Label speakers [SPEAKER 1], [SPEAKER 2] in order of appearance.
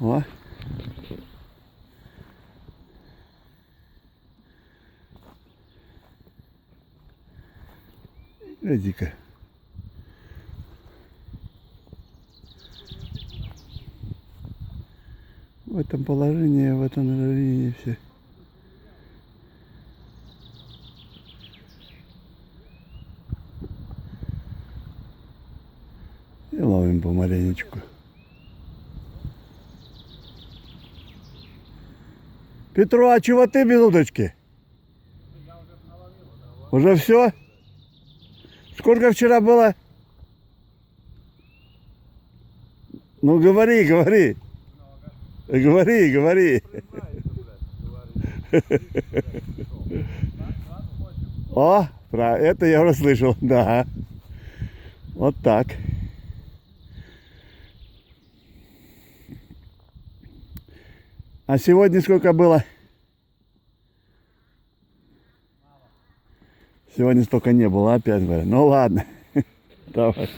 [SPEAKER 1] О. Гляди-ка. В этом положении, в этом направлении все. И ловим помаленечку. Петру, а чего ты без удочки? Уже все? Сколько вчера было? Ну говори, говори. Говори, говори. О, про это я уже слышал, да. Вот так. А сегодня сколько было? Сегодня столько не было, опять говорю. Ну ладно. Давай.